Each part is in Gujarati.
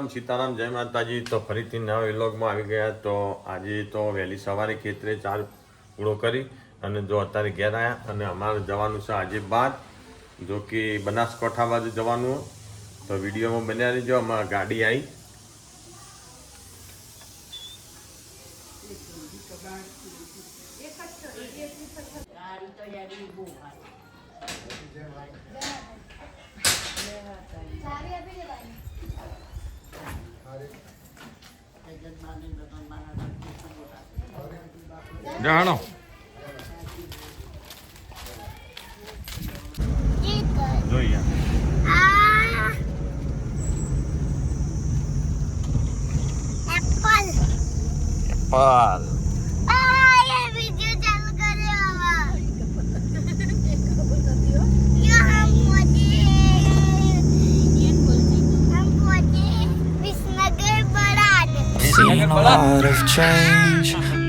રામ રામ સીતારામ, જય માતાજી. તો ફરીથી નવા વિલોગમાં આવી ગયા. તો આજે તો વહેલી સવારે ખેતરે ચાર પૂળો કરી અને જો અત્યારે ઘેર આવ્યા અને અમારે જવાનું છે આજે બાદ જો કે બનાસકાંઠા બાજુ જવાનું. તો વિડીયોમાં બન્યા રહીજો. અમારા ગાડી આવી ગાડી તો યારી બહુ ભારે. જગન્નાથની ભગવાનના દર્શન બોલાવે. જાણો જોઈએ પાલ Seen a lot of change,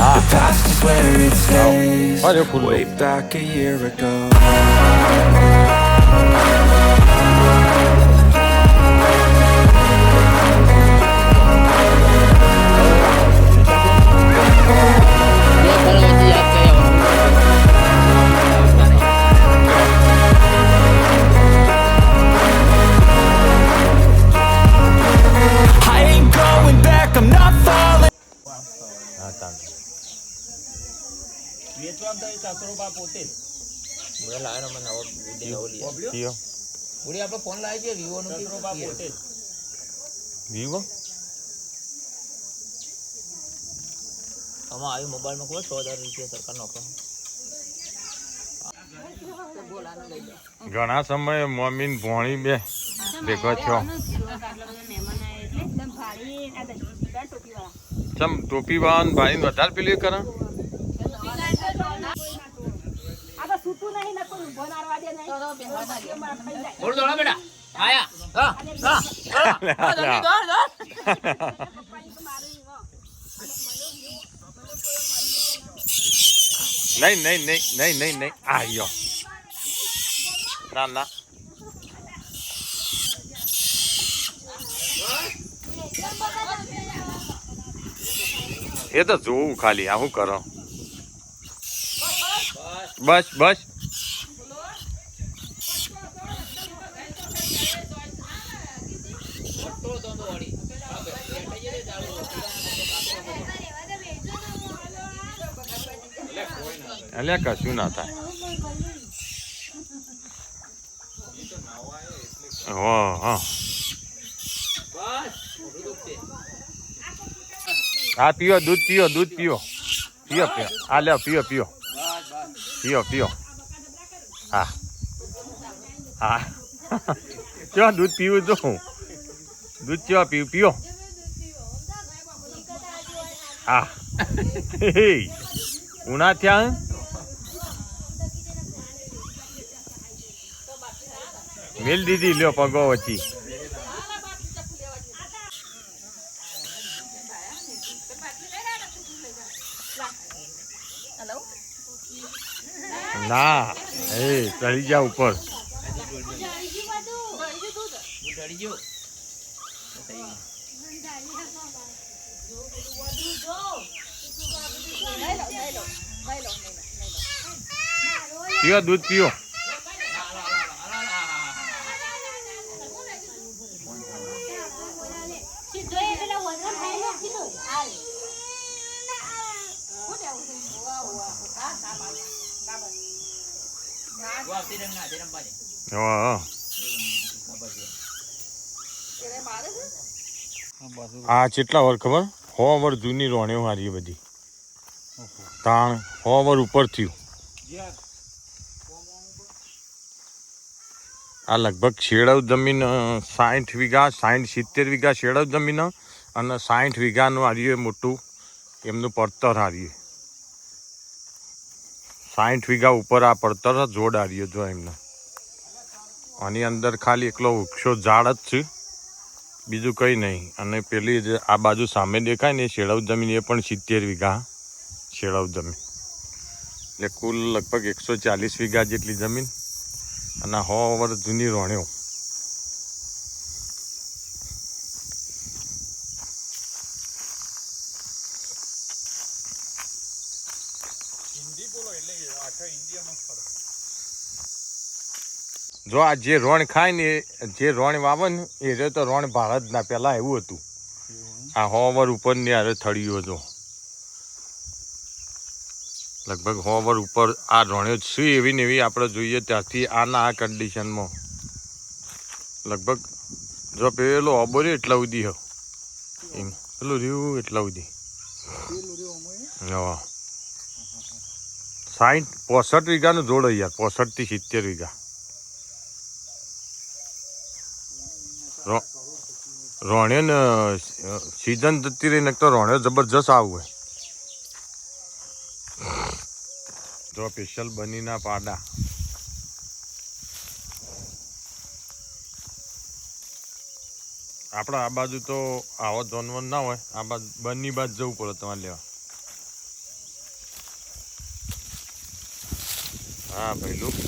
Ah, the past is where it stays. Way back a year ago. Vivo આમાં આવ્યું મોબાઈલમાં કોઈ સો હજાર રૂપિયા સરકાર નોકરો ઘણા સમયે મમ્મી ભોણી બે ભેગો છો ચમ ટોપી વાળા ભાઈ વધારે પેલી કરે દોડો બેટા. નહીં નહીં નહીં નહીં નહીં નહીં. આયો. ના ના એ તો જોવું ખાલી આ શું કરો? બસ બસ થોડું દોડો વળી હા, બેઠા જઈએ ને જાડું. અલ્યા કશું ના થાય. હો, હા. હા, પીઓ, દૂધ પીઓ દૂધ પીઓ. પીઓ પીઓ. હા, લ્યો, પીઓ પીઓ. પીઓ પીઓ. હા. હા. ચો દૂધ પીવું તો દૂધ ચો પીવું? પીઓ. હા. હે ઉના થયા મેલ દીધી લ્યો પગો વચ્ચી ના એ ચડી જા ઉપર. પીઓ દૂધ પીઓ તું આવતી રંગ ના રંબા દે હા હા. ખબર છે આ કેટલા વર ખબર? સો વર જૂની રોણીઓ મારી બધી. તાણ સો વર ઉપર થયું. આ લગભગ શેડવ જમીન સાઠ વીઘા સાઠ સિત્તેર વીઘા શેડવ જમીન અને સાઠ વીઘાનું હારીએ મોટું એમનું પડતર હારીએ. સાઠ વીઘા ઉપર આ પડતર જોડ હાર્યો જો એમને. આની અંદર ખાલી એકલો વૃક્ષો ઝાડ જ છે. બીજું કંઈ નહીં. અને પેલી આ બાજુ સામે દેખાય ને શેળવ જમીન, એ પણ સિત્તેર વીઘા શેળવ જમીન. એટલે કુલ લગભગ એકસો ચાલીસ વીઘા જેટલી જમીન. અને સો વર્ષ જૂની રોણ્યો. જો આ જે રોણ ખાય ને, જે રોણ વાવે ને એ રે તો રોણ ભારતના પહેલાં એવું હતું. આ હોવર ઉપર ને હારે થળીઓ જો. લગભગ હોવર ઉપર આ રોણ્યો છે, એવી ને એવી આપણે જોઈએ ત્યાંથી આના આ કન્ડિશનમાં લગભગ જો પેલો ઓબો રહ્યો એટલા ઉધી હો. એમ, પેલું રહ્યું એટલા ઉધી. સાઠ પોસઠ વીઘાનું જોડ યાર પોસઠથી સિત્તેર વીઘા. રોણ્યો ને સિઝન જતી રહીને તો રોણ્યો જબરજસ્ત આવું જો સ્પેશિયલ બનીના પાડા. આપણે આ બાજુ તો આવો જોનવન ના હોય, આ બાજુ, બની બાજુ જવું પડે તમારે લેવા. હા ભૈલું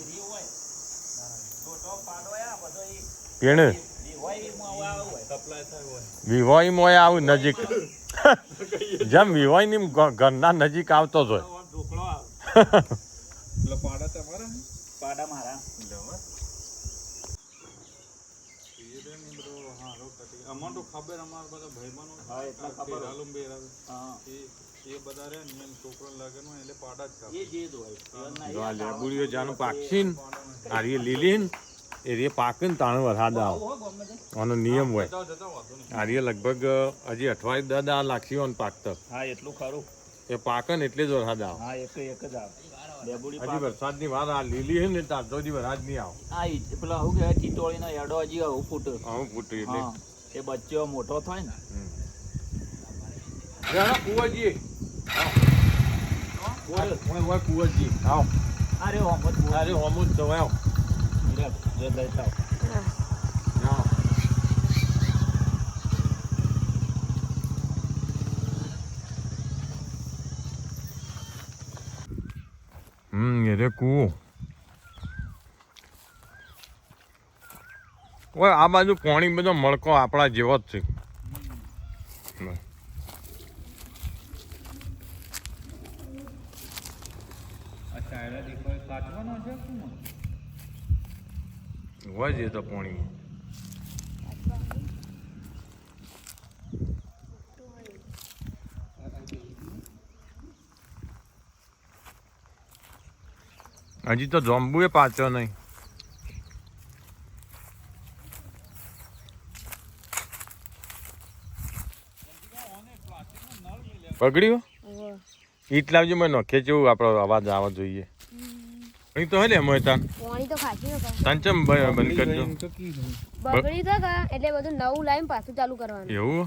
પીણે વિવાહી મોય આવું નજીક. જેમ વિવાહી ની ઘરના નજીક આવતો જ હોય. પાડા મારા. અમાર તો ખબર અમાર બધા ભાઈબંધો હા, એટલા ને. હા એ બધા ને એમ છોકરા પાડા જ ખાય એ જે જ હોય. એવા ના જો આ લેબુડીઓ જાનું પાકશી આ રે લીલી એ રે પાકે ને વરસાદ આવે. હો. આનો નિયમ હોય. આ રે લગભગ હજી અઠવાડિયે દાદા લાગશે ઓન પાકતર હા એટલું ખરું. એ પાકે એટલે જ વરસાદ આવે. હા એક એક જ આવે. હજી પાક. વરસાદની વાર આ લીલી છે ને તારતો હજી વરસાદ નહીં આવે. આ પેલા ટીટોળીનો એડો હજી ફૂટ. એટલે. એ બચ્ચો મોટો થાય ને. કુંવરજી બોલ. ઓય કુંવરજી આવો અરે. અરે હોમું જ જવાય આવો જે લઈ થાવ. આવો. હમ એ રે કૂવો ઓય આ બાજુ કોણી બધો મળકો આપણા જેવો જ છે અચ્છા એટલે દેખાય કાચવાનો છે શું હોય છે તો પાણીમાં હજી તો જોંબુ એ પાછો નહીં પકડ્યું ઈટ લાવજો મને નોખે જેવું આપણો અવાજ આવવા જોઈએ. અહીં તો હલે ને એમાં તાન પાણી તો ખાસી તાન ચમ બંધ કરજો બગડી તો કા એટલે બધું નવું લાઈન પાછું ચાલુ કરવાનું. એવું?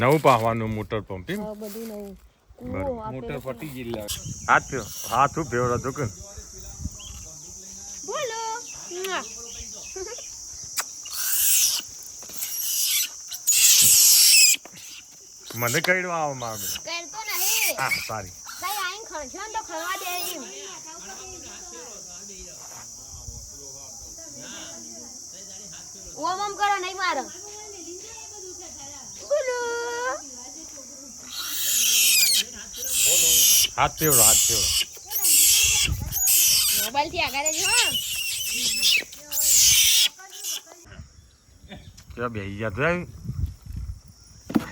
નવું પાવાનું મોટર પંપ એમ? બધું નવું. મોટર ફટી ગઈ ગયેલી હાથ પ્યો હાથ હું ફેવડા તો બોલો. મને કઈડવા આવો મારે કરતો નહીં. હા સારી. ભાઈ આઈને ખણશો ને તો ખણવા દે એમ. ઓમ ઓમ કરો નહીં મારો. હાથ ફેવડો હાથ ફેવડો મોબાઈલથી આગળ જ હા. ત્યાં બેસી જા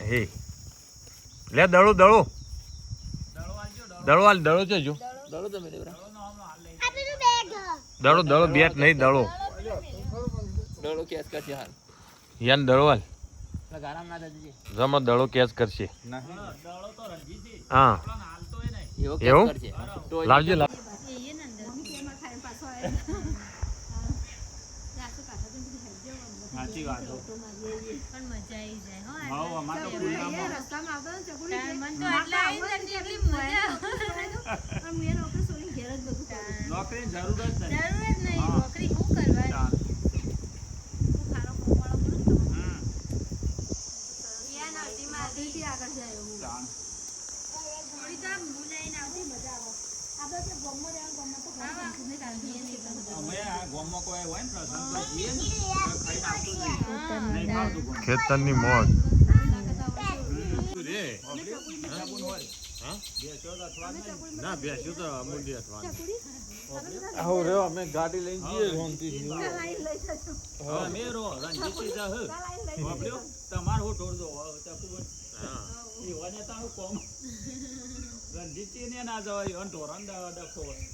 હે. લે દળો દળો દળો હાલ દળો છે જો. દળો દળો બેટ નહીં દળો દળો કેસ કરશે હાલ. યાન દળો હાલ. એટલે ગારામ ના થતી જમો દળો કેચ કરશે. હા. એવો એવું? કેસ કરશે. તો લાવજે લાવ. સાચી વાત હો. ભાવ અમારે તો ખુલ્લામાં નોકરીની જરૂર જ નહીં. ચાલ. ચાલ. અમે આ ગામમાં કોઈ હોય ને પ્રસંગ તો જઈએ ને તો ખાઈને આવતું. ખેતરની મોજ. નહીં. ના બેસ્યું તો અમૂલ્ય આવો રે અમે ગાડી લઈને જઈએ શાંતિથી. હવે અમે રો રણજીતજી જા ઢોર દો. તારું કોમ. ના જવાય ડખો હોય.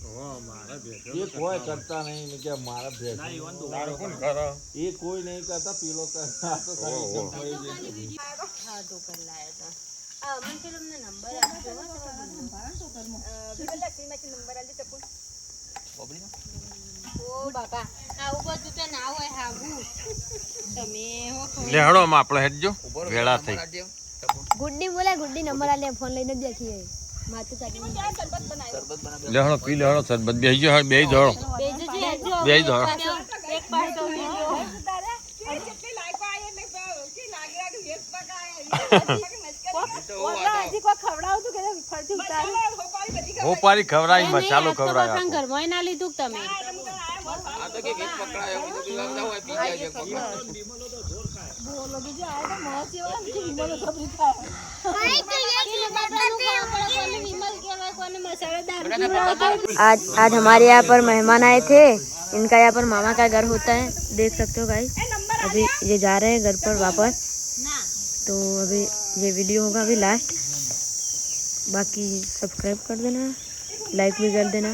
એ કોઈ કરતા નહીં કે મારા ભેંસ ના ઈવન દોવાડો કોણ ખરો એ કોઈ નહીં કરતા પેલો કરતા તો ખાલી ઓહો. જાય. હા તો કર લાયા તા મને પેલો અમને નંબર આપજો પેલો લક્ષ્મીમાંથી નંબર આપજો ચકુ બોબડીનો? લે હળો આમાં આપણે હેડજો. વેળા થઈ. ગુડ્ડી બોલે ગુડ્ડી નંબર આલે ફોન લઈને જ બેઠી. લે હળો પી લે હળો સરબત બેહી જાઓ બે પાસ તો લીધો હોપારી ખવડાવી મસાલો ખવડાવ્યો ઘરમાં ના લીધું તમે કે વીસ પકડાયો. બીજું કઈ લાવતા હોય, પી જાય છે પકડો. आज आज हमारे यहाँ पर मेहमान आए थे इनका यहाँ पर मामा का घर होता है देख सकते हो भाई अभी ये जा रहे हैं घर पर वापस तो अभी ये वीडियो होगा अभी लास्ट बाकी सब्सक्राइब कर देना लाइक भी कर देना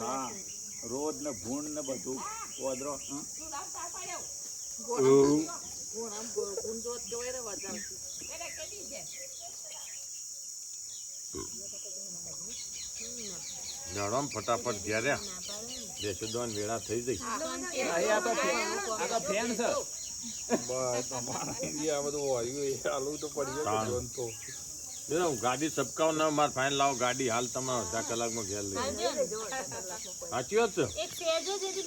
હા. રોજ ને ભૂણ ને બધું ઓદરો હં? ફટાફટ ઘેરે બેસો વેળા થઈ જઈ આ તો આ તો ફેન છે બસ અમારા આ બધું વાયુ એ હાલવું તો પડી જાય તો બેટા, ગાડી સબકાવ ના માર ફાઇન લાવો ગાડી. હાલ તમારો અડધા કલાકમાં ઘેર લઈ સાચી વાત છે? એક સેજો જેથી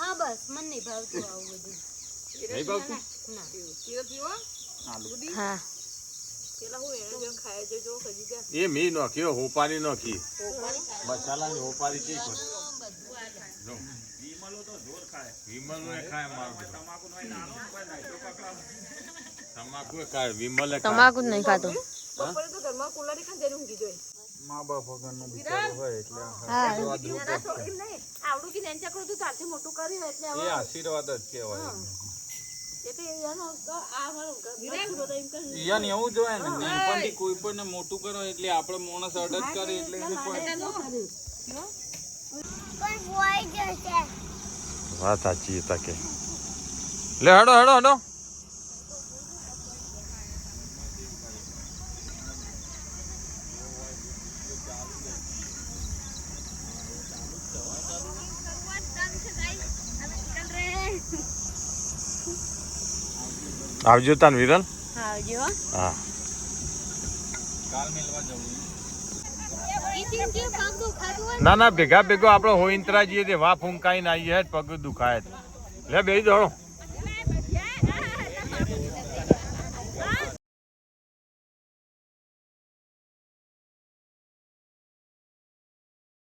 હા બસ મને નહીં ભાવતું આવું બધું. નહીં ભાવતું? હા એ મી નોખી હોપારી નોખી. મસાલાની હોપારી છે. વિમલો એ ખાય. મારો બેટો. તમાકુ એ ખાય વિમલે ખાય તમાકુ જ નહીં ખાતો. મા બાપ વગરનું બિચારું હોય એટલે હા. એ આશીર્વાદ જ કહેવાય ઈયાને એવું જોઈએ ને નાનપણથી કોઈ પણ મોટું કરો એટલે આપણે માણસ અડદ કરે એટલે વાત સાચી હતા કે લે હડો હડો હડો. આવજો તાન વિરલ આવજો હા ના ના ભેગા ભેગો આપણે હોઈંતરા જઈએ તે વા ફૂંકાઈને આવીએ જ પગ દુખાય. લે બેસી દો હળો.